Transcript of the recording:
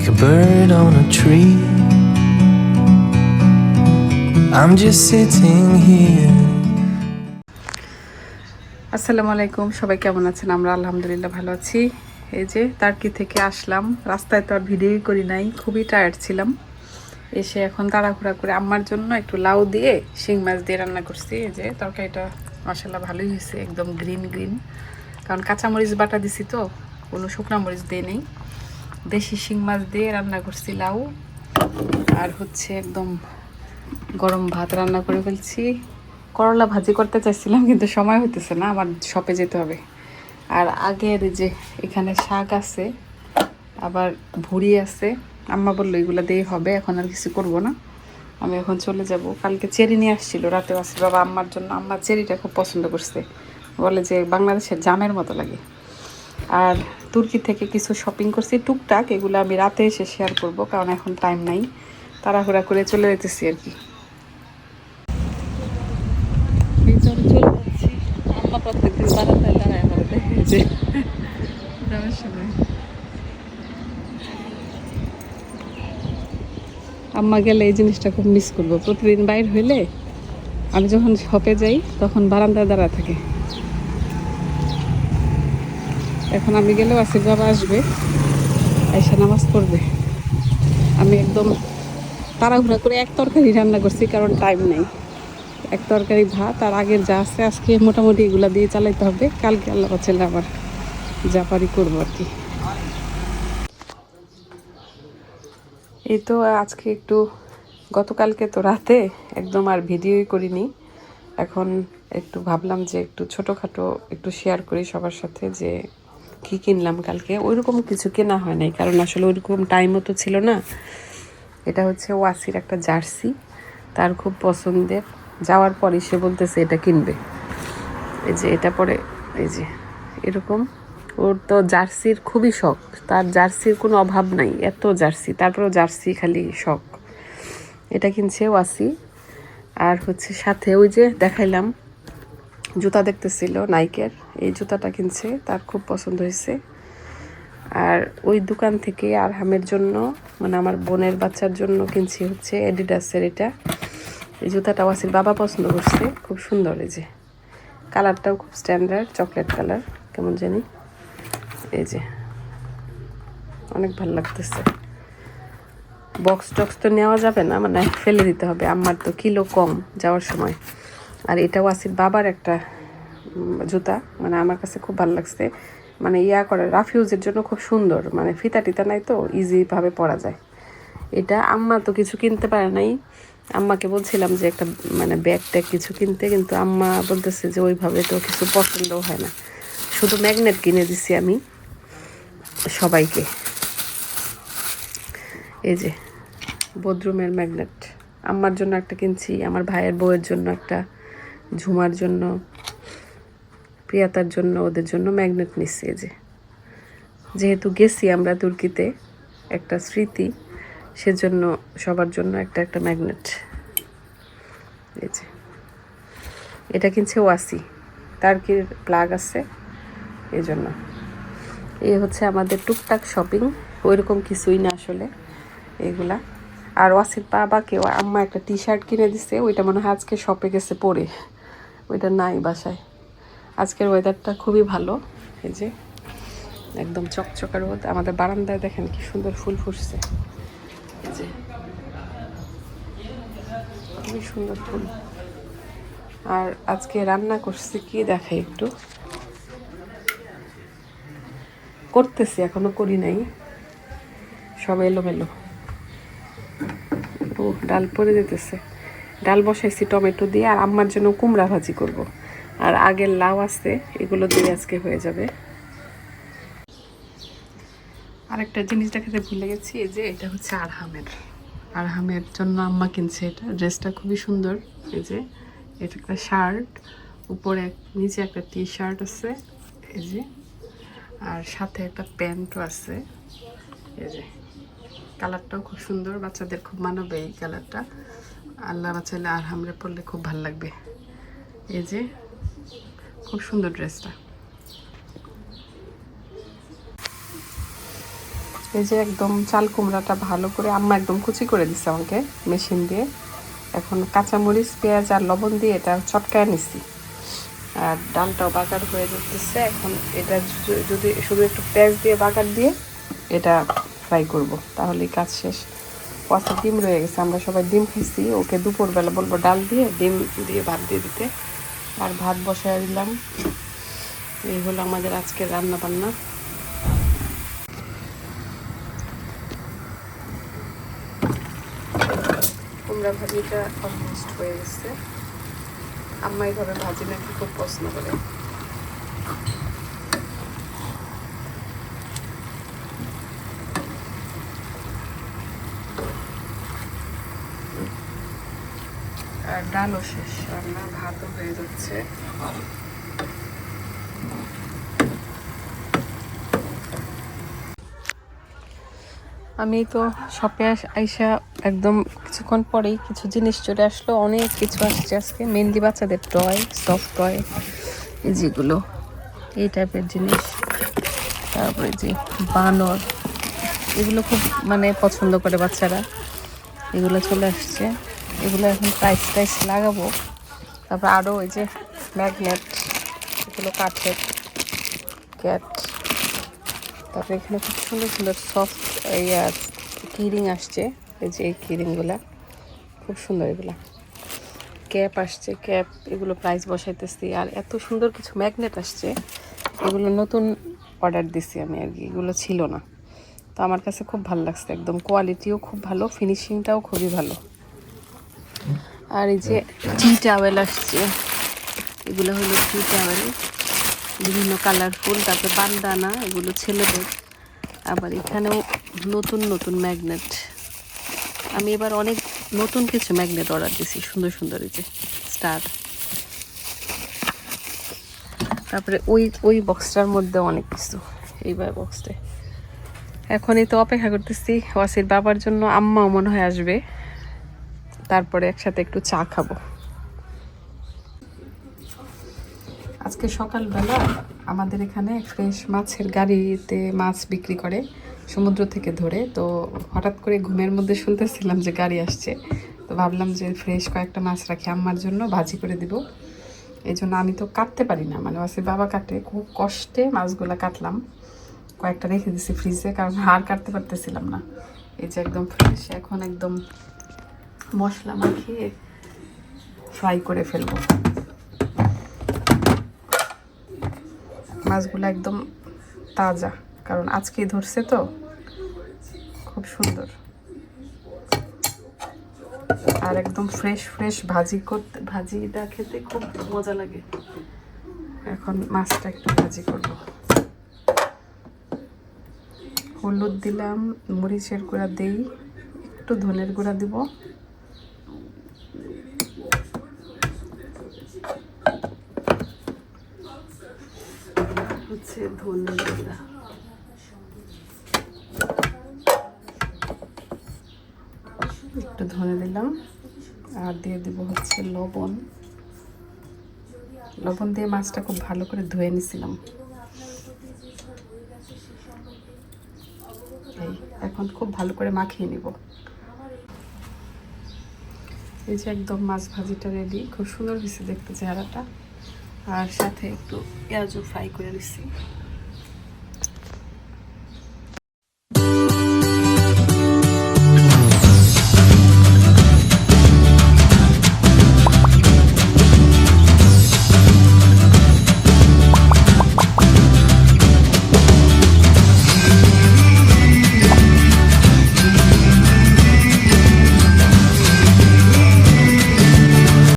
like a bird on a tree. I'm just sitting here. আসসালামু আলাইকুম, সবাই কেমন আছেন? আমরা আলহামদুলিল্লাহ ভালো আছি। এই যে তার্কি থেকে আসলাম, রাস্তায় তো আর ভিডিওই করি নাই, খুবই টায়ার্ড ছিলাম। এসে এখন তাড়াহুড়া করে আমার জন্য একটু লাউ দিয়ে শিং মাছ দিয়ে রান্না করছি। এই যে তরকারিটা মশলা ভালোই হয়েছে, একদম গ্রিন গ্রিন কারণ কাঁচামরিচ বাটা দিছি তো, কোনো শুকনো মরিচ দিয়ে নেই। দেশি শিং মাছ দিয়ে রান্না করছি লাউ আর হচ্ছে একদম গরম ভাত রান্না করে ফেলছি। করলা ভাজি করতে চাইছিলাম, কিন্তু সময় হইতেছে না, আমার শপে যেতে হবে। আর আগের যে এখানে শাক আছে, আবার ভুড়ি আছে, আম্মা বলল এগুলো দিয়ে হবে, এখন আর কিছু করব না। আমি এখন চলে যাব। কালকে চেরি নিয়ে আসছিল রাতে আসি বাবা আম্মার জন্য, আম্মা চেরিটা খুব পছন্দ করছে। বলে যে বাংলাদেশের জামের মতো লাগে। আর তুর্কি থেকে কিছু শপিং করছি। টুকটাক এগুলো আমি রাতে এসে শেয়ার করব, কারণ এখন টাইম নাই। তাড়াহুড়া করে চলে যেতেছি আর কি। আম্মা বারান্দায় দাঁড়ায় সময়। আম্মা গেলে এই জিনিসটা খুব মিস করব। প্রতিদিন বাইর হইলে আমি যখন শপে যাই, তখন বারান্দায় দাঁড়া থাকে। এখন আমি গেলেও আসিফ বাবা আসবে, আইসা নামাজ পড়বে। আমি একদম তাড়াহুড়া করে এক তরকারি রান্না করছি, কারণ টাইম নেই। এক তরকারি ভাত আর আগের যা আছে, আজকে মোটামুটি এগুলো দিয়ে চালাইতে হবে। কালকে আল্লাহ ছেলে আবার যা পারি করব আর কি। এই তো আজকে একটু, গতকালকে তো রাতে একদম আর ভিডিওই করিনি। এখন একটু ভাবলাম যে একটু ছোটোখাটো একটু শেয়ার করি সবার সাথে যে কি কিনলাম কালকে? ওইরকম কিছু কেনা হয় নাই, কারণ আসলে ওইরকম টাইমও তো ছিল না। এটা হচ্ছে ওয়াসির একটা জার্সি, তার খুব পছন্দের। যাওয়ার পরে সে বলতেছে, এটা কিনবে। এই যে, এটা পরে, এই যে, এরকম। ওর তো জার্সির খুবই শখ, তার জার্সির কোনো অভাব নাই, এত জার্সি, তারপরেও জার্সি খালি শখ। এটা কিনছে ওয়াসি, আর হচ্ছে সাথে ওই যে দেখাইলাম জুতা দেখতেছিল নাইকের। এই জুতাটা কিনছে, তার খুব পছন্দ হয়েছে। আর ওই দোকান থেকে আরহামের জন্য মানে আমার বোনের বাচ্চার জন্য কিনছি হচ্ছে এডিডাসের এটা। এই জুতাটা ওয়াসির বাবা পছন্দ করছে, খুব সুন্দর এই যে। কালারটাও খুব স্ট্যান্ডার্ড চকলেট কালার, কেমন জানি। এই যে, অনেক ভালো লাগতেছে। বক্স টক্স তো নেওয়া যাবে না মানে ফেলে দিতে হবে। আমার তো কিলো কম যাওয়ার সময়। আর এটা ওয়াসির বাবার একটা জুতা। মানে আমার কাছে খুব ভালো লাগছে। মানে ইয়া করে রাফিউজের জন্য খুব সুন্দর। মানে ফিতা টিতা নাই তো ইজিভাবে পরা যায়। এটা আম্মা তো কিছু কিনতে পারে নাই। আম্মাকে বলছিলাম যে একটা মানে ব্যাগ ট্যাগ কিছু কিনতে, কিন্তু আম্মা বলতেছে যে ওইভাবে তো কিছু পছন্দ হয় না। শুধু ম্যাগনেট কিনে দিছি আমি সবাইকে। এই যে বদরুমের ম্যাগনেট আম্মার জন্য একটা কিনছি, আমার ভাইয়ের বউয়ের জন্য একটা। ঝুমার জন্য, প্রিয়াতার জন্য, ওদের জন্য ম্যাগনেট নিচ্ছি যে। যেহেতু গেছি আমরা তুর্কিতে একটা স্মৃতি, সেজন্য সবার জন্য একটা একটা ম্যাগনেট এই যে। এটা কিনছে ওয়াসি। তার কি প্লাগ আছে, এই জন্য। এই হচ্ছে আমাদের টুকটাক শপিং ওইরকম কিছুই না আসলে এগুলা। আর ওয়াসির বাবাকেও আম্মা একটা টি শার্ট কিনে দিছে, ওইটা মনে হয় আজকে শপে গেছে পরে। ওইটা নাই বাসায়। আজকের ওয়েদারটা খুবই ভালো, এই যে একদম চকচকা রোদ। আমাদের বারান্দায় দেখেন কি সুন্দর ফুল ফুটছে। যে খুবই সুন্দর ফুল। আর আজকে রান্না করছি কি দেখাই একটু? করতেছি, এখনও করি নাই। সব এলোমেলো। ও ডাল পরে যেতেছে। ডাল বসাইছি, টমেটো দিয়ে, আর আম্মার জন্য কুমড়া ভাজি করব। আর আগের লাউ আছে, এগুলো দিয়ে আজকে হয়ে যাবে। আরেকটা জিনিস দেখাতে ভুলে গেছি, এই যে এটা হচ্ছে আরহামের। আরহামের জন্য আম্মা কিনছে এটা। ড্রেসটা খুবই সুন্দর, এই যে এটা একটা শার্ট, উপরে নিচে একটা টি শার্ট আছে, এই যে। আর সাথে একটা প্যান্টও আছে, এই যে। কালারটাও খুব সুন্দর, বাচ্চাদের খুব মানাবে এই কালারটা। আল্লাহ বাচ্চালে আর হামরে পরলে খুব ভালো লাগবে। এই যে, খুব সুন্দর ড্রেসটা। এই যে একদম চাল কুমড়াটা ভালো করে আম্মা একদম কুচি করে দিচ্ছে আমাকে মেশিন দিয়ে। এখন কাঁচামরিচ, পেঁয়াজ আর লবণ দিয়ে এটা চটকায় নিচ্ছি আর ডালটাও বাগার হয়ে যেতেছে এখন এটা যদি শুধু একটু পেঁয়াজ দিয়ে বাগার দিয়ে এটা ফ্রাই করব, তাহলেই কাজ শেষ। পাঁচটা ডিম রয়ে গেছে। আমরা সবাই ডিম খাইছি। ওকে দুপুরবেলা বলব ডাল দিয়ে, ডিম দিয়ে ভাত দিয়ে দিতে। আর ভাত বসায় দিলাম। এই হলো আমাদের আজকের রান্না বান্না কুমড়া ভাজিটা অলমোস্ট হয়ে গেছে। আম্মা এইভাবে ভাজি নাকি খুব পছন্দ করে। আর ডালও শেষ। ভাতও হয়ে যাচ্ছে। আমি তো শপে আইসা একদম কিছুক্ষণ পরেই কিছু জিনিস চলে আসলো। অনেক কিছু আসছে আজকে। মেনলি বাচ্চাদের টয় সফট টয় যেগুলো, এই টাইপের জিনিস। তারপরে যে বানর, এগুলো খুব মানে পছন্দ করে বাচ্চারা। এগুলো চলে আসছে। এগুলো এখন প্রাইস টাইস লাগাবো। তারপর আরও ওই যে ম্যাগনেট এগুলো কাঠের ক্যাট তারপরে এখানে খুব সুন্দর সুন্দর সফট ইয়া কিরিং আসছে। এই যে এই কিরিংগুলা খুব সুন্দর এগুলা। ক্যাপ আসছে ক্যাপ এগুলো প্রাইস বসাইতেছি। আর এত সুন্দর কিছু ম্যাগনেট আসছে, এগুলো নতুন অর্ডার দিছি আমি আর কি, এগুলো ছিল না। তো আমার কাছে খুব ভালো লাগছে, একদম কোয়ালিটিও খুব ভালো ফিনিশিংটাও খুবই ভালো। আর এই যে টি টাওয়েল আসছে। এগুলো হলো টি টাওয়েল বিভিন্ন কালারফুল তারপরে বান্দানা এগুলো ছেলেদের। আবার এখানেও নতুন নতুন ম্যাগনেট আমি এবার অনেক নতুন কিছু ম্যাগনেট অর্ডার দিয়েছি সুন্দর সুন্দর এই যে স্টার তারপরে ওই ওই বক্সটার মধ্যে অনেক কিছু, এইবার বক্সটা এই তো অপেক্ষা করতেছি, ওয়াসির বাবার জন্য আম্মাও মনে হয় আসবে। তারপরে একসাথে একটু চা খাব। আজকে সকালবেলা আমাদের এখানে ফ্রেশ মাছের গাড়িতে মাছ বিক্রি করে সমুদ্র থেকে ধরে। তো হঠাৎ করে ঘুমের মধ্যে শুনতেছিলাম যে গাড়ি আসছে। তো ভাবলাম যে ফ্রেশ কয়েকটা মাছ রাখি আম্মার জন্য, ভাজি করে দিব। এই জন্য আমি তো কাটতে পারি না মানে ওয়াসির বাবা কাটে। খুব কষ্টে মাছগুলো কাটলাম। কয়েকটা রেখে দিছি ফ্রিজে, কারণ আর কাটতে পারতেছিলাম না। এই যে একদম ফ্রেশ এখন একদম মশলা মাখিয়ে ফ্রাই করে ফেলব। মাছগুলো একদম তাজা, কারণ আজকেই ধরছে তো, খুব সুন্দর। আর একদম ফ্রেশ ফ্রেশ ভাজি করতে, ভাজিটা খেতে খুব মজা লাগে। এখন মাছটা একটু ভাজি করব। হলুদ দিলাম, মরিচের গুঁড়া দেই, একটু ধনের গুঁড়া দিব। হচ্ছে ধনে একটু ধনে দিলাম আর দিয়ে দিব হচ্ছে লবণ। লবণ দিয়ে মাছটা খুব ভালো করে ধুয়ে নিছিলাম। এখন খুব ভালো করে মাখিয়ে নিব। এই যে একদম মাছ ভাজিটা রেডি খুব সুন্দর হয়েছে দেখতে চেহারাটা। আর সাথে একটু পেঁয়াজও ফ্রাই করে নিচ্ছি